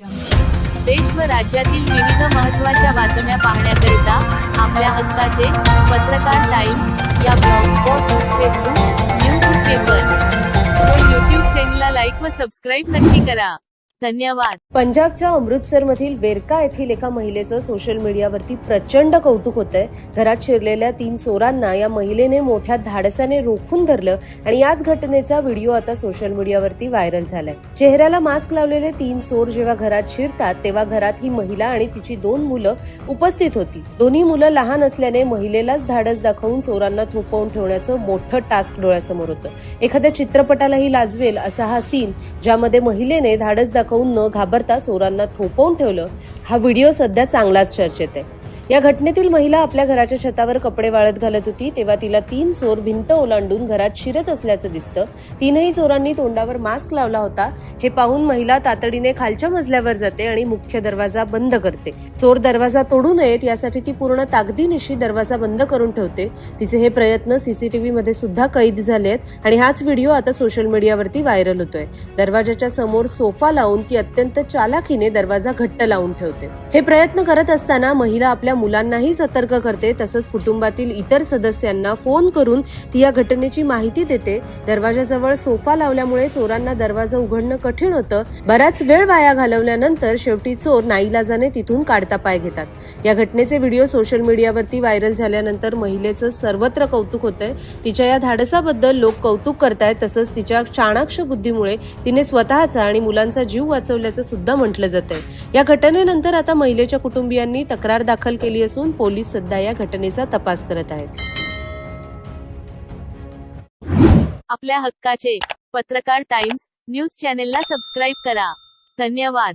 देश व राज्यातील विविध महत्त्वाच्या बातम्या पाहण्याकरिता आपल्या हक्काचे पत्रकार टाइम्स या ब्लॉगस्पॉट फेसबुक न्यूज पेपर व यूट्यूब चॅनलला लाईक व सबस्क्राईब नक्की करा. धन्यवाद. पंजाबच्या अमृतसरमधील वेरका येथील एका महिलेचं सोशल मीडियावरती प्रचंड कौतुक होतंय. घरात शिरलेल्या तीन चोरांना या महिलेने मोठ्या धाडसाने रोखून धरलं आणि याच घटनेचा व्हिडिओ आता सोशल मीडियावरती व्हायरल झालाय. चेहऱ्याला मास्क लावलेले तीन चोर जेव्हा घरात शिरतात तेव्हा घरात ही महिला आणि तिची दोन मुलं उपस्थित होती. दोन्ही मुलं लहान असल्याने महिलेलाच धाडस दाखवून चोरांना थोपवून ठेवण्याचं मोठं टास्क डोळ्यासमोर होतं. एखाद्या चित्रपटालाही लाजवेल असा हा सीन ज्यामध्ये महिलेने धाडस दाखवून न घाबरता चोरांना थोपवून ठेवलं. हा व्हिडिओ सध्या चांगलाच चर्चेत आहे. या घटनेतील महिला आपल्या घराच्या छतावर कपडे वाळत घालत होती तेव्हा तिला तीन चोर भिंत ओलांडून घरात शिरत असल्याचं दिसतं. तीनही चोरांनी तोंडावर मास्क लावला होता. हे पाहून महिला तातडीने खालच्या मजल्यावर जाते आणि मुख्य दरवाजा बंद करते. चोर दरवाजा तोडू नयेत यासाठी ती पूर्ण ताकदीनिशी दरवाजा बंद करून ठेवते. तिचे हे प्रयत्न सीसीटीव्ही मध्ये सुद्धा कैद झाले आहेत आणि हाच व्हिडिओ आता सोशल मीडियावरती व्हायरल होतोय. दरवाजाच्या समोर सोफा लावून ती अत्यंत चालाखीने दरवाजा घट्ट लावून ठेवते. हे प्रयत्न करत असताना महिला आपल्या मुलांनाही सतर्क करते तसंच कुटुंबातील इतर सदस्यांना फोन करून ती या घटनेची माहिती देते. दरवाजाजवळ सोफा लावल्यामुळे चोरांना दरवाजा उघडणं कठीण होतं. बराच वेळ वाया घालवल्यानंतर शेवटी चोर नाईलाजाने तिथून काढता पाय घेतात. या घटनेचे व्हिडिओ सोशल मीडियावरती व्हायरल झाल्यानंतर महिलेचं सर्वत्र कौतुक होतंय. तिच्या या धाडसाबद्दल लोक कौतुक करतायत तसंच तिच्या चाणाक्ष बुद्धीमुळे तिने स्वतःचा आणि मुलांचा जीव वाचवल्याचं सुद्धा म्हटलं जात या घटनेनंतर आता महिलेच्या कुटुंबियांनी तक्रार दाखल केली केली असून पोलीस सध्या या घटनेचा तपास करत आहेत. आपल्या हक्काचे पत्रकार टाइम्स न्यूज चॅनेलला सबस्क्राईब करा. धन्यवाद.